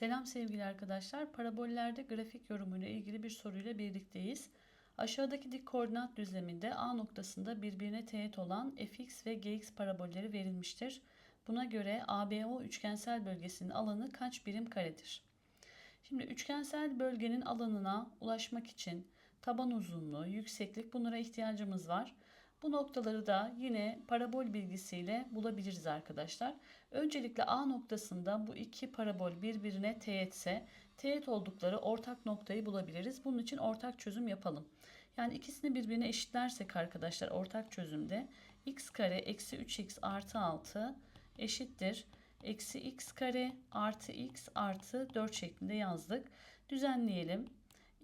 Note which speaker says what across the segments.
Speaker 1: Selam sevgili arkadaşlar. Parabollerde grafik yorumuyla ilgili bir soruyla birlikteyiz. Aşağıdaki dik koordinat düzleminde A noktasında birbirine teğet olan fx ve gx parabolleri verilmiştir. Buna göre ABO üçgensel bölgesinin alanı kaç birim karedir? Şimdi üçgensel bölgenin alanına ulaşmak için taban uzunluğu, yükseklik bunlara ihtiyacımız var. Bu noktaları da yine parabol bilgisiyle bulabiliriz arkadaşlar. Öncelikle A noktasında bu iki parabol birbirine teğetse teğet oldukları ortak noktayı bulabiliriz. Bunun için ortak çözüm yapalım. Yani ikisini birbirine eşitlersek arkadaşlar ortak çözümde x kare eksi 3x artı 6 eşittir. Eksi x kare artı x artı 4 şeklinde yazdık. Düzenleyelim.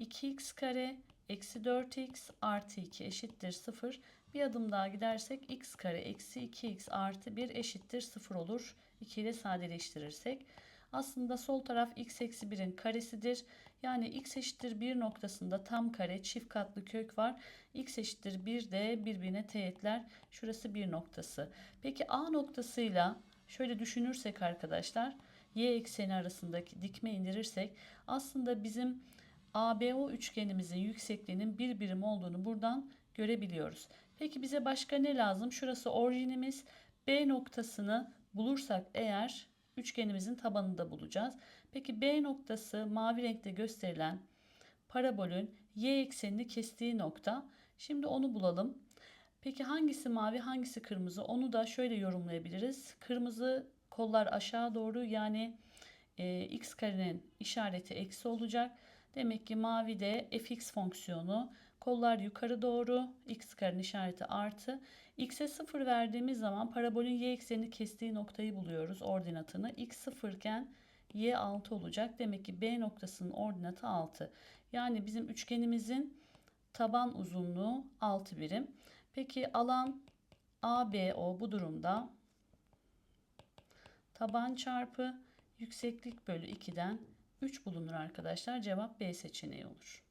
Speaker 1: 2x kare eksi 4x artı 2 eşittir 0. Bir adım daha gidersek x kare eksi 2x artı 1 eşittir 0 olur. 2 ile sadeleştirirsek. Aslında sol taraf x eksi 1'in karesidir. Yani x eşittir 1 noktasında tam kare çift katlı kök var. x eşittir 1 de birbirine teğetler. Şurası 1 noktası. Peki A noktasıyla şöyle düşünürsek arkadaşlar y ekseni arasındaki dikme indirirsek aslında bizim ABO üçgenimizin yüksekliğinin bir birim olduğunu buradan görebiliyoruz. Peki bize başka ne lazım? Şurası orijinimiz. B noktasını bulursak eğer üçgenimizin tabanını da bulacağız. Peki B noktası mavi renkte gösterilen parabolün y eksenini kestiği nokta. Şimdi onu bulalım. Peki hangisi mavi hangisi kırmızı onu da şöyle yorumlayabiliriz. Kırmızı kollar aşağı doğru yani e, x karenin işareti eksi olacak. Demek ki mavi de fx fonksiyonu kollar yukarı doğru x karenin işareti artı. x'e 0 verdiğimiz zaman parabolün y eksenini kestiği noktayı buluyoruz ordinatını. x 0 iken y 6 olacak. Demek ki b noktasının ordinatı 6. Yani bizim üçgenimizin taban uzunluğu 6 birim. Peki alan ABO bu durumda taban çarpı yükseklik bölü 2'den 3 bulunur arkadaşlar. Cevap B seçeneği olur.